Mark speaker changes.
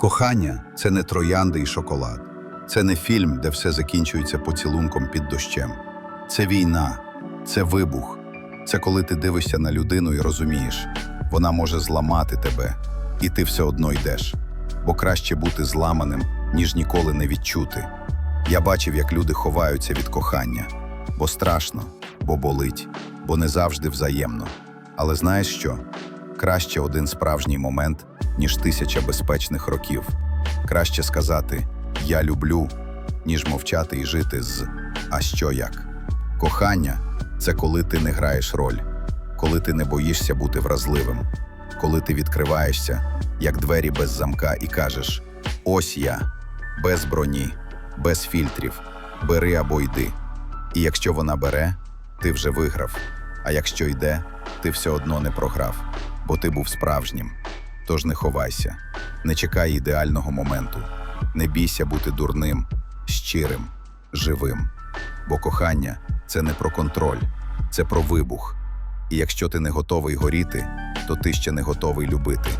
Speaker 1: Кохання це не троянди і шоколад. Це не фільм, де все закінчується поцілунком під дощем. Це війна, це вибух. Це коли ти дивишся на людину і розумієш, вона може зламати тебе, і ти все одно йдеш. Бо краще бути зламаним, ніж ніколи не відчути. Я бачив, як люди ховаються від кохання, бо страшно, бо болить, бо не завжди взаємно. Але знаєш що? Краще один справжній момент, ніж тисяча безпечних років. Краще сказати Я люблю, ніж мовчати і жити з А що як? Кохання це коли ти не граєш роль, коли ти не боїшся бути вразливим, коли ти відкриваєшся, як двері без замка, і кажеш: Ось я, без броні, без фільтрів, бери або йди. І якщо вона бере, ти вже виграв. А якщо йде, ти все одно не програв, бо ти був справжнім. Тож не ховайся, не чекай ідеального моменту, не бійся бути дурним, щирим, живим. Бо кохання це не про контроль, це про вибух. І якщо ти не готовий горіти, то ти ще не готовий любити.